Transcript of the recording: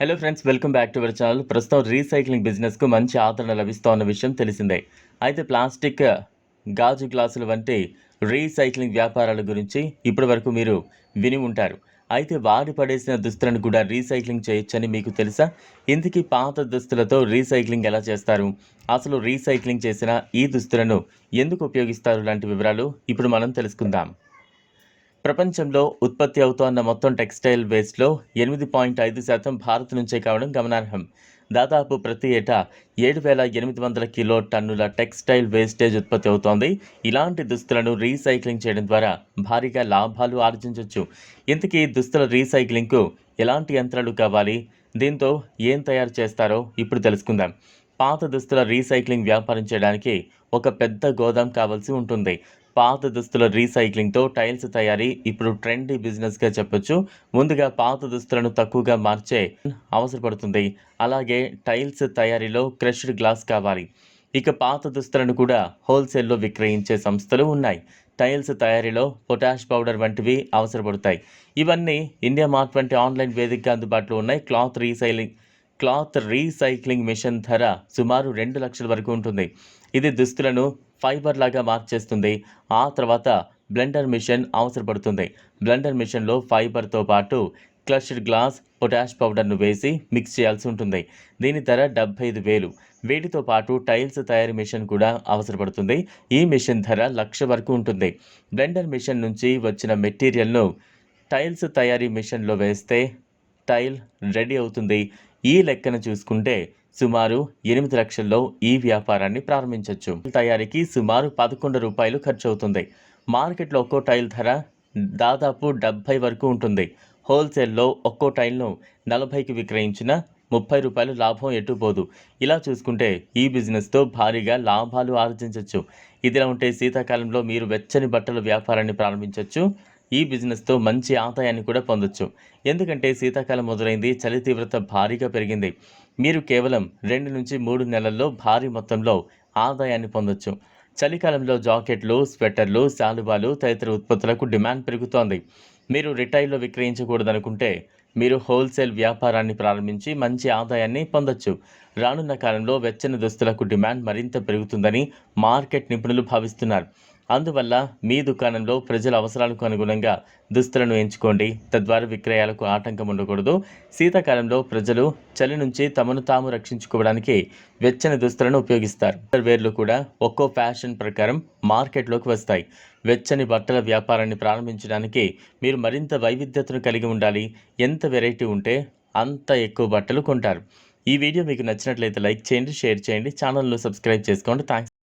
Hello friends welcome back to our channel ప్రస్తుతం recycling బిజినెస్కు మంచి ఆదరణ లభిస్తోన్న విషయం తెలిసిందే. అయితే ప్లాస్టిక్ గాజు గ్లాసులు వంటి రీసైక్లింగ్ వ్యాపారాల గురించి ఇప్పటి వరకు మీరు విని ఉంటారు. అయితే వాడి పడేసిన దుస్తులను కూడా రీసైక్లింగ్ చేయొచ్చని మీకు తెలుసా? ఇంతకీ పాత దుస్తులతో రీసైక్లింగ్ ఎలా చేస్తారు? అసలు రీసైక్లింగ్ చేసిన ఈ దుస్తులను ఎందుకు ఉపయోగిస్తారు? లాంటి వివరాలు ఇప్పుడు మనం తెలుసుకుందాం. ప్రపంచంలో ఉత్పత్తి అవుతోన్న మొత్తం టెక్స్టైల్ వేస్ట్లో ఎనిమిది పాయింట్ ఐదు శాతం భారత్ నుంచే కావడం గమనార్హం. దాదాపు ప్రతి ఏటా ఏడు వేల ఎనిమిది వందల కిలో టన్నుల టెక్స్టైల్ వేస్టేజ్ ఉత్పత్తి అవుతోంది. ఇలాంటి దుస్తులను రీసైక్లింగ్ చేయడం ద్వారా భారీగా లాభాలు ఆర్జించవచ్చు ఇంతకీ దుస్తుల రీసైక్లింగ్కు ఎలాంటి యంత్రాలు కావాలి? దీంతో ఏం తయారు చేస్తారో ఇప్పుడు తెలుసుకుందాం. పాత దుస్తుల రీసైక్లింగ్ వ్యాపారం చేయడానికి ఒక పెద్ద గోదాం కావాల్సి ఉంటుంది. పాత దుస్తుల రీసైక్లింగ్తో టైల్స్ తయారీ ఇప్పుడు ట్రెండీ బిజినెస్గా చెప్పొచ్చు. ముందుగా పాత దుస్తులను తక్కువగా మార్చే అవసరపడుతుంది. అలాగే టైల్స్ తయారీలో క్రష్డ్ గ్లాస్ కావాలి. ఇక పాత దుస్తులను కూడా హోల్సేల్లో విక్రయించే సంస్థలు ఉన్నాయి. టైల్స్ తయారీలో పొటాష్ పౌడర్ వంటివి అవసరపడతాయి. ఇవన్నీ ఇండియా మార్ట్ వంటి ఆన్లైన్ వేదికగా అందుబాటులో ఉన్నాయి. Cloth recycling cloth recycling machine ధర సుమారు రెండు లక్షల వరకు ఉంటుంది. ఇది దుస్తులను ఫైబర్ లాగా మార్చేస్తుంది ఆ తర్వాత బ్లెండర్ మిషన్ అవసరపడుతుంది. బ్లెండర్ మిషన్లో ఫైబర్తో పాటు క్లష్డ్ గ్లాస్ పొటాష్ పౌడర్ను వేసి మిక్స్ చేయాల్సి ఉంటుంది. దీని ధర డెబ్బై ఐదు వేలు. వీటితో పాటు టైల్స్ తయారీ మిషన్ కూడా అవసరపడుతుంది. ఈ మిషన్ ధర లక్ష వరకు ఉంటుంది. బ్లెండర్ మిషన్ నుంచి వచ్చిన మెటీరియల్ను టైల్స్ తయారీ మిషన్లో వేస్తే టైల్ రెడీ అవుతుంది. ఈ లెక్కన చూసుకుంటే సుమారు ఎనిమిది లక్షల్లో ఈ వ్యాపారాన్ని ప్రారంభించవచ్చు తయారీకి సుమారు పదకొండు రూపాయలు ఖర్చు అవుతుంది మార్కెట్లో ఒక్కో టైల్ ధర దాదాపు డెబ్భై వరకు ఉంటుంది. హోల్సేల్లో ఒక్కో టైల్ను నలభైకి విక్రయించిన ముప్పై రూపాయలు లాభం ఎటుపోదు. ఇలా చూసుకుంటే ఈ బిజినెస్తో భారీగా లాభాలు ఆర్జించవచ్చు ఇదిలా ఉంటే శీతాకాలంలో మీరు వెచ్చని బట్టల వ్యాపారాన్ని ప్రారంభించవచ్చు ఈ బిజినెస్తో మంచి ఆదాయాన్ని కూడా పొందొచ్చు. ఎందుకంటే శీతాకాలం మొదలైంది చలి తీవ్రత భారీగా పెరిగింది. మీరు కేవలం రెండు నుంచి మూడు నెలల్లో భారీ మొత్తంలో ఆదాయాన్ని పొందొచ్చు. చలికాలంలో జాకెట్లు స్వెటర్లు శాలువాలు తదితర ఉత్పత్తులకు డిమాండ్ పెరుగుతోంది. మీరు రిటైల్లో విక్రయించకూడదనుకుంటే మీరు హోల్సేల్ వ్యాపారాన్ని ప్రారంభించి మంచి ఆదాయాన్ని పొందొచ్చు. రానున్న కాలంలో వెచ్చని దుస్తులకు డిమాండ్ మరింత పెరుగుతుందని మార్కెట్ నిపుణులు భావిస్తున్నారు. అందువల్ల మీ దుకాణంలో ప్రజల అవసరాలకు అనుగుణంగా దుస్తులను ఎంచుకోండి. తద్వారా విక్రయాలకు ఆటంకం ఉండకూడదు. శీతాకాలంలో ప్రజలు చలి నుంచి తమను తాము రక్షించుకోవడానికి వెచ్చని దుస్తులను ఉపయోగిస్తారు. వేర్లు కూడా ఒక్కో ఫ్యాషన్ ప్రకారం మార్కెట్లోకి వస్తాయి. వెచ్చని బట్టల వ్యాపారాన్ని ప్రారంభించడానికి మీరు మరింత వైవిధ్యతను కలిగి ఉండాలి. ఎంత వెరైటీ ఉంటే అంత ఎక్కువ బట్టలు కొంటారు. ఈ వీడియో మీకు నచ్చినట్లయితే లైక్ చేయండి షేర్ చేయండి. ఛానల్ను సబ్స్క్రైబ్ చేసుకోండి. థ్యాంక్స్